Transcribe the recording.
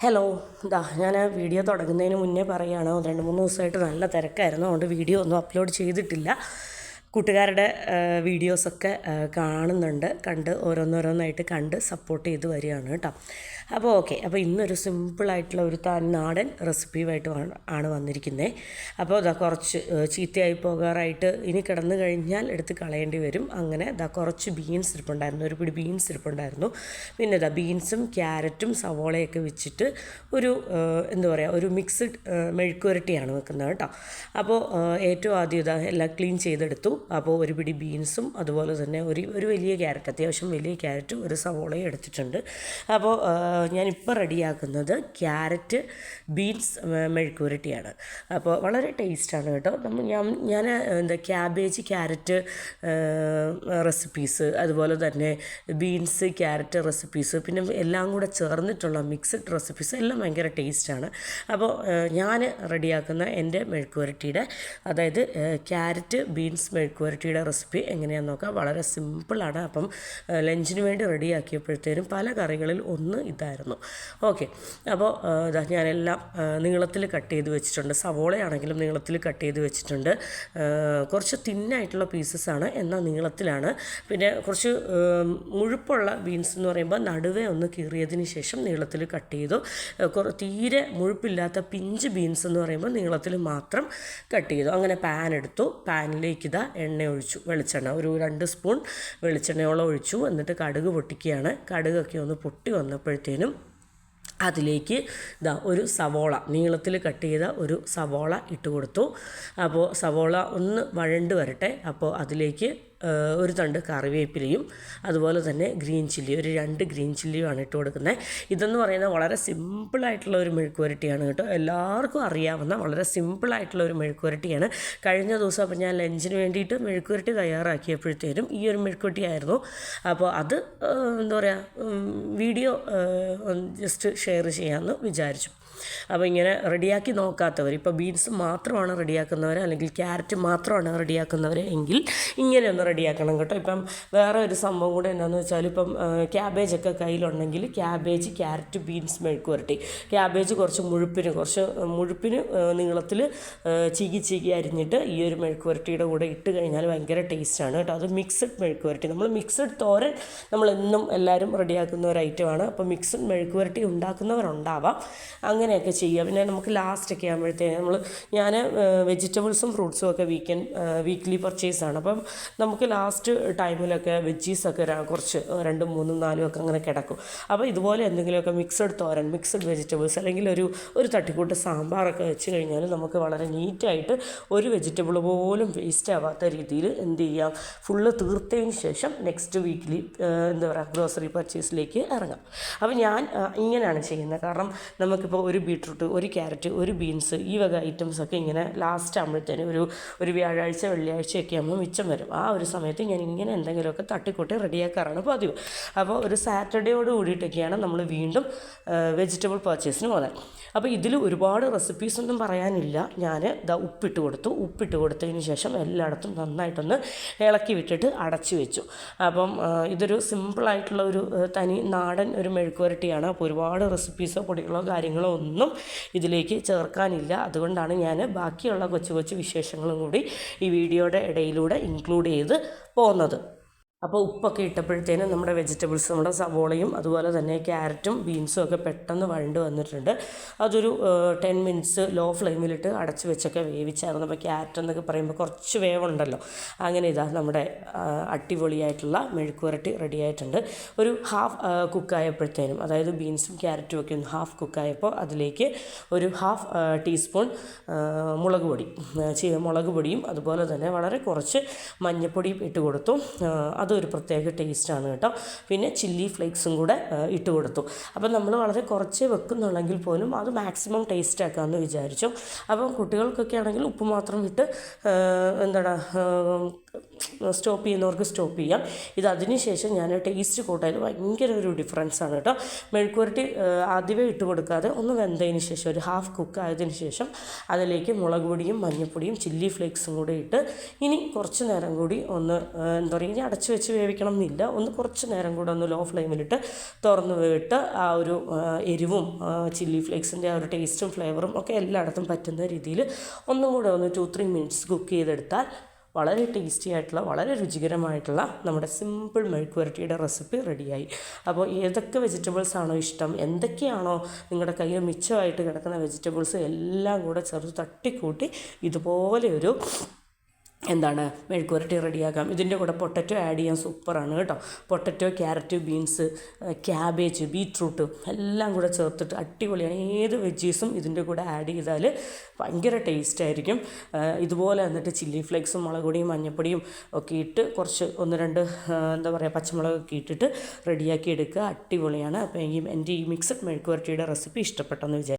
Hello ഇതാ ഞാൻ video തുടങ്ങുന്നതിന് മുന്നേ പറയുകയാണ് രണ്ട് മൂന്ന് ദിവസമായിട്ട് നല്ല തിരക്കായിരുന്നു അതുകൊണ്ട് വീഡിയോ ഒന്നും അപ്ലോഡ് ചെയ്തിട്ടില്ല. കൂട്ടുകാരുടെ വീഡിയോസൊക്കെ കാണുന്നുണ്ട്. കണ്ട് ഓരോന്നോരോന്നായിട്ട് കണ്ട് സപ്പോർട്ട് ചെയ്ത് വരികയാണ് കേട്ടോ. അപ്പോൾ ഓക്കെ. അപ്പോൾ ഇന്നൊരു സിമ്പിളായിട്ടുള്ള ഒരു നാടൻ റെസിപ്പിയുമായിട്ട് ആണ്- വന്നിരിക്കുന്നത് അപ്പോൾ ഇതാ കുറച്ച് ചീത്തയായി പോകാറായിട്ട് ഇനി കിടന്നു കഴിഞ്ഞാൽ എടുത്ത് കളയേണ്ടി വരും. അങ്ങനെ ഇതാ കുറച്ച് ബീൻസ് ഇരിപ്പുണ്ടായിരുന്നു. ഒരു പിടി ബീൻസ് ഇരിപ്പുണ്ടായിരുന്നു. പിന്നെ ഇതാ ബീൻസും ക്യാരറ്റും സവോളയൊക്കെ വെച്ചിട്ട് ഒരു എന്താ പറയുക ഒരു മിക്സ്ഡ് മെഴുക്കുരട്ടിയാണ് വെക്കുന്നത് കേട്ടോ. അപ്പോൾ ഏറ്റവും ആദ്യം ഇതാ എല്ലാം ക്ലീൻ ചെയ്തെടുത്തു. അപ്പോൾ ഒരു പിടി ബീൻസും അതുപോലെ തന്നെ ഒരു ഒരു വലിയ ക്യാരറ്റ് അത്യാവശ്യം വലിയ ക്യാരറ്റും ഒരു സവോളയും എടുത്തിട്ടുണ്ട്. അപ്പോൾ ഞാനിപ്പോൾ റെഡിയാക്കുന്നത് ക്യാരറ്റ് ബീൻസ് മെഴുക്കുരട്ടിയാണ് അപ്പോൾ വളരെ ടേസ്റ്റാണ് കേട്ടോ. നമ്മൾ ഞാൻ ഞാൻ എന്താ ക്യാബേജ് ക്യാരറ്റ് റെസിപ്പീസ് അതുപോലെ തന്നെ ബീൻസ് ക്യാരറ്റ് റെസിപ്പീസ് പിന്നെ എല്ലാം കൂടെ ചേർന്നിട്ടുള്ള മിക്സഡ് റെസിപ്പീസ് എല്ലാം ഭയങ്കര ടേസ്റ്റാണ്. അപ്പോൾ ഞാൻ റെഡിയാക്കുന്ന എന്റെ മെഴുക്കുരട്ടിയുടെ അതായത് ക്യാരറ്റ് ബീൻസ് മെഴുക്കുവരട്ടിയുടെ റെസിപ്പി എങ്ങനെയാണെന്ന് നോക്കാം. വളരെ സിമ്പിളാണ് അപ്പം ലഞ്ചിന് വേണ്ടി റെഡിയാക്കിയപ്പോഴത്തേനും പല കറികളിൽ ഒന്ന് ഇതായിരുന്നു. ഓക്കെ അപ്പോൾ ഞാനെല്ലാം നീളത്തിൽ കട്ട് ചെയ്ത് വെച്ചിട്ടുണ്ട്. സവോളയാണെങ്കിലും നീളത്തിൽ കട്ട് ചെയ്ത് വെച്ചിട്ടുണ്ട്. കുറച്ച് തിന്നായിട്ടുള്ള പീസസ് ആണ്. എന്നാൽ നീളത്തിലാണ്. പിന്നെ കുറച്ച് മുഴുപ്പുള്ള ബീൻസ് എന്ന് പറയുമ്പോൾ നടുവേ ഒന്ന് കീറിയതിന് ശേഷം നീളത്തിൽ കട്ട് ചെയ്തു. തീരെ മുഴുപ്പില്ലാത്ത പിഞ്ച് ബീൻസ് എന്ന് പറയുമ്പോൾ നീളത്തിൽ മാത്രം കട്ട് ചെയ്തു. അങ്ങനെ പാൻ എടുത്തു. പാനിലേക്ക് ഇതാ എണ്ണ ഒഴിച്ചു വെളിച്ചെണ്ണ. ഒരു രണ്ട് സ്പൂൺ വെളിച്ചെണ്ണയോളം ഒഴിച്ചു. എന്നിട്ട് കടുക് പൊട്ടിക്കുകയാണ്. കടുകൊക്കെ ഒന്ന് പൊട്ടി വന്നപ്പോഴത്തേനും അതിലേക്ക് ഇതാ ഒരു സവോള നീളത്തിൽ കട്ട് ചെയ്ത ഒരു സവോള ഇട്ട് കൊടുത്തു. അപ്പോൾ സവോള ഒന്ന് വഴണ്ട് വരട്ടെ. അപ്പോൾ അതിലേക്ക് ഒരു തണ്ട് കറിവേപ്പിലയും അതുപോലെ തന്നെ ഗ്രീൻ ചില്ലി ഒരു രണ്ട് ഗ്രീൻ ചില്ലിയുമാണ് ഇട്ട് കൊടുക്കുന്നത്. ഇതെന്ന് പറയുന്നത് വളരെ സിമ്പിളായിട്ടുള്ള ഒരു മെഴുക്കുവരട്ടിയാണ് കേട്ടോ. എല്ലാവർക്കും അറിയാവുന്ന വളരെ സിമ്പിളായിട്ടുള്ള ഒരു മെഴുക്കുവരട്ടിയാണ്. കഴിഞ്ഞ ദിവസം അപ്പോൾ ഞാൻ ലഞ്ചിന് വേണ്ടിയിട്ട് മെഴുക്കുവരട്ടി തയ്യാറാക്കിയപ്പോഴത്തേനും ഈ ഒരു മെഴുക്കുവരട്ടിയായിരുന്നു. അപ്പോൾ അത് എന്താ പറയുക വീഡിയോ ജസ്റ്റ് ഷെയർ ചെയ്യാമെന്ന് വിചാരിച്ചു. അപ്പോൾ ഇങ്ങനെ റെഡിയാക്കി നോക്കാത്തവർ ഇപ്പോൾ ബീൻസ് മാത്രമാണ് റെഡിയാക്കുന്നവർ അല്ലെങ്കിൽ ക്യാരറ്റ് മാത്രമാണ് റെഡിയാക്കുന്നവർ എങ്കിൽ ഇങ്ങനെ ഒന്ന് റെഡിയാക്കണം കേട്ടോ. ഇപ്പം വേറെ ഒരു സംഭവം കൂടെ എന്താണെന്ന് വെച്ചാൽ ഇപ്പം ക്യാബേജ് ഒക്കെ കയ്യിലുണ്ടെങ്കിൽ ക്യാബേജ് ക്യാരറ്റ് ബീൻസ് മെഴുക്ക് പുരട്ടി ക്യാബേജ് കുറച്ച് മുഴുപ്പിന് കുറച്ച് മുഴുപ്പിന് നീളത്തിൽ ചീകി ചീകി അരിഞ്ഞിട്ട് ഈ ഒരു മെഴുക്ക് പുരട്ടിയുടെ കൂടെ ഇട്ട് കഴിഞ്ഞാൽ ഭയങ്കര ടേസ്റ്റാണ് കേട്ടോ. അത് മിക്സഡ് മെഴുക്ക് പുരട്ടി നമ്മൾ മിക്സഡ് തോരൻ നമ്മൾ എന്നും എല്ലാവരും റെഡിയാക്കുന്ന ഒരു ഐറ്റമാണ് അപ്പോൾ മിക്സഡ് മെഴുക്ക് പുരട്ടി ഉണ്ടാക്കുന്നവരുണ്ടാവാം. അങ്ങനെയൊക്കെ ചെയ്യുക. പിന്നെ നമുക്ക് ലാസ്റ്റൊക്കെ ആകുമ്പോഴത്തേക്ക് നമ്മൾ ഞാൻ വെജിറ്റബിൾസും ഫ്രൂട്ട്സും ഒക്കെ വീക്കെൻഡ് വീക്ക്ലി പർച്ചേസാണ് അപ്പം നമുക്ക് ലാസ്റ്റ് ടൈമിലൊക്കെ വെജീസൊക്കെ കുറച്ച് രണ്ടും മൂന്നും നാലും ഒക്കെ അങ്ങനെ കിടക്കും. അപ്പോൾ ഇതുപോലെ എന്തെങ്കിലുമൊക്കെ മിക്സഡ് തോരൻ മിക്സഡ് വെജിറ്റബിൾസ് അല്ലെങ്കിൽ ഒരു ഒരു തട്ടിക്കൂട്ട് സാമ്പാറൊക്കെ വെച്ച് കഴിഞ്ഞാൽ നമുക്ക് വളരെ നീറ്റായിട്ട് ഒരു വെജിറ്റബിൾ പോലും വേസ്റ്റ് ആവാത്ത രീതിയിൽ എന്ത് ചെയ്യാം? ഫുള്ള് തീർത്തതിന് ശേഷം നെക്സ്റ്റ് വീക്കിലി എന്താ പറയുക ഗ്രോസറി പർച്ചേസിലേക്ക് ഇറങ്ങാം. അപ്പോൾ ഞാൻ ഇങ്ങനെയാണ് ചെയ്യുന്നത്. കാരണം നമുക്കിപ്പോൾ ഒരു ബീട്രൂട്ട് ഒരു ക്യാരറ്റ് ഒരു ബീൻസ് ഈ വക ഐറ്റംസ് ഒക്കെ ഇങ്ങനെ ലാസ്റ്റ് ആകുമ്പോഴത്തേനും ഒരു ഒരു വ്യാഴാഴ്ച വെള്ളിയാഴ്ചയൊക്കെ ആകുമ്പോൾ മിച്ചം വരും. ആ ഒരു സമയത്ത് ഞാൻ ഇങ്ങനെ എന്തെങ്കിലുമൊക്കെ തട്ടിക്കൂട്ടി റെഡിയാക്കാറാണ് പതിവ്. അപ്പോൾ ഒരു സാറ്റർഡേയോട് കൂടിയിട്ടൊക്കെയാണ് നമ്മൾ വീണ്ടും വെജിറ്റബിൾ പർച്ചേസിന് പോകുന്നത്. അപ്പോൾ ഇതിൽ ഒരുപാട് റെസിപ്പീസ് ഒന്നും പറയാനില്ല. ഞാൻ ഇതാ ഉപ്പിട്ട് കൊടുത്തു. ഉപ്പിട്ട് കൊടുത്തതിന് ശേഷം എല്ലായിടത്തും നന്നായിട്ടൊന്ന് ഇളക്കി വിട്ടിട്ട് അടച്ചു വെച്ചു. അപ്പം ഇതൊരു സിമ്പിളായിട്ടുള്ള ഒരു തനി നാടൻ ഒരു മെഴുക്കുവരട്ടിയാണ്. അപ്പോൾ ഒരുപാട് റെസിപ്പീസോ പൊടികളോ കാര്യങ്ങളോ ഒന്നും ഇതിലേക്ക് ചേർക്കാനില്ല. അതുകൊണ്ടാണ് ഞാൻ ബാക്കിയുള്ള കൊച്ചു കൊച്ചു വിശേഷങ്ങളും കൂടി ഈ വീഡിയോയുടെ ഇടയിലൂടെ ഇൻക്ലൂഡ് ചെയ്ത് പോകുന്നത് അപ്പോൾ ഉപ്പൊക്കെ ഇട്ടപ്പോഴത്തേനും നമ്മുടെ വെജിറ്റബിൾസ് നമ്മുടെ സവോളയും അതുപോലെ തന്നെ ക്യാരറ്റും ബീൻസും ഒക്കെ പെട്ടെന്ന് വഴണ്ട് വന്നിട്ടുണ്ട്. അതൊരു ടെൻ മിനിറ്റ്സ് ലോ ഫ്ലെയിമിലിട്ട് അടച്ച് വെച്ചൊക്കെ വേവിച്ചായിരുന്നു. അപ്പോൾ ക്യാരറ്റ് എന്നൊക്കെ പറയുമ്പോൾ കുറച്ച് വേവുണ്ടല്ലോ. അങ്ങനെ ഇതാ നമ്മുടെ അടിപൊളിയായിട്ടുള്ള മെഴുക്കുവരട്ടി റെഡി ആയിട്ടുണ്ട് ഒരു ഹാഫ് കുക്കായപ്പോഴത്തേനും അതായത് ബീൻസും ക്യാരറ്റും ഒക്കെ ഒന്ന് ഹാഫ് കുക്കായപ്പോൾ അതിലേക്ക് ഒരു ഹാഫ് ടീസ്പൂൺ മുളക് പൊടി മുളക് പൊടിയും അതുപോലെ തന്നെ വളരെ കുറച്ച് മഞ്ഞൾപ്പൊടിയും ഇട്ട് കൊടുത്തു. ആ, അതൊരു പ്രത്യേക ടേസ്റ്റാണ് കേട്ടോ. പിന്നെ ചില്ലി ഫ്ലേക്സും കൂടെ ഇട്ട് കൊടുത്തു. അപ്പം നമ്മൾ വളരെ കുറച്ചേ വെക്കുന്നുള്ളെങ്കിൽ പോലും അത് മാക്സിമം ടേസ്റ്റ് ആക്കാമെന്ന് വിചാരിച്ചു. അപ്പം കുട്ടികൾക്കൊക്കെ ആണെങ്കിൽ ഉപ്പ് മാത്രം ഇട്ട് എന്താണ് സ്റ്റോപ്പ് ചെയ്യുന്നവർക്ക് സ്റ്റോപ്പ് ചെയ്യാം. ഇത് അതിനുശേഷം ഞാൻ ടേസ്റ്റ് കൂട്ടാൻ ഭയങ്കര ഒരു ഡിഫറൻസ് ആണ് കേട്ടോ. മെഴുക്കുവരട്ടി ആദ്യമേ ഇട്ട് കൊടുക്കാതെ ഒന്ന് വെന്തതിന് ശേഷം ഒരു ഹാഫ് കുക്ക് ആയതിന് ശേഷം അതിലേക്ക് മുളക് പൊടിയും മഞ്ഞൾപ്പൊടിയും ചില്ലി ഫ്ലേക്സും കൂടി ഇട്ട് ഇനി കുറച്ച് നേരം കൂടി ഒന്ന് എന്താ പറയുക ഇനി അടച്ചു വെച്ച് വേവിക്കണം എന്നില്ല ഒന്ന് കുറച്ച് നേരം കൂടെ ഒന്ന് ലോ ഫ്ലെയിമിലിട്ട് തുറന്ന് വിട്ട് ആ ഒരു എരിവും ചില്ലി ഫ്ലേക്സിന്റെ ആ ഒരു ടേസ്റ്റും ഫ്ലേവറും ഒക്കെ എല്ലായിടത്തും പറ്റുന്ന രീതിയിൽ ഒന്നും കൂടെ ഒന്ന് ടു ത്രീ മിനിറ്റ്സ് കുക്ക് ചെയ്തെടുത്താൽ വളരെ ടേസ്റ്റി ആയിട്ടുള്ള വളരെ രുചികരമായിട്ടുള്ള നമ്മുടെ സിമ്പിൾ മെഴുക്കുവരട്ടിയുടെ റെസിപ്പി റെഡിയായി. അപ്പോൾ ഏതൊക്കെ വെജിറ്റബിൾസ് ആണോ ഇഷ്ടം? എന്തൊക്കെയാണോ നിങ്ങളുടെ കയ്യിൽ മിച്ചമായിട്ട് കിടക്കുന്ന വെജിറ്റബിൾസ് എല്ലാം കൂടെ ചെറുത് തട്ടിക്കൂട്ടി ഇതുപോലെ ഒരു എന്താണ് മെഴുക്കുവരട്ടി റെഡിയാക്കാം. ഇതിന്റെ കൂടെ പൊട്ടറ്റോ ആഡ് ചെയ്യാൻ സൂപ്പറാണ് കേട്ടോ. Potato carrot beans cabbage beetroot എല്ലാം കൂടെ ചേർത്തിട്ട് അടിപൊളിയാണ്. ഏത് വെജീസും ഇതിന്റെ കൂടെ ആഡ് ചെയ്താൽ ഭയങ്കര ടേസ്റ്റ് ആയിരിക്കും. ഇതുപോലെ എന്നിട്ട് ചില്ലി ഫ്ലേക്സും മുളകുപൊടിയും മഞ്ഞൾപ്പൊടിയും ഒക്കെ ഇട്ട് കുറച്ച് ഒന്ന് രണ്ട് എന്താ പറയുക പച്ചമുളകൊക്കെ ഇട്ടിട്ട് റെഡിയാക്കി എടുക്കുക. അടിപൊളിയാണ്. അപ്പോൾ എനിക്ക് എന്റെ ഈ മിക്സഡ് മെഴുക്കുവരട്ടിയുടെ റെസിപ്പി ഇഷ്ടപ്പെട്ടെന്ന് വിചാരിക്കും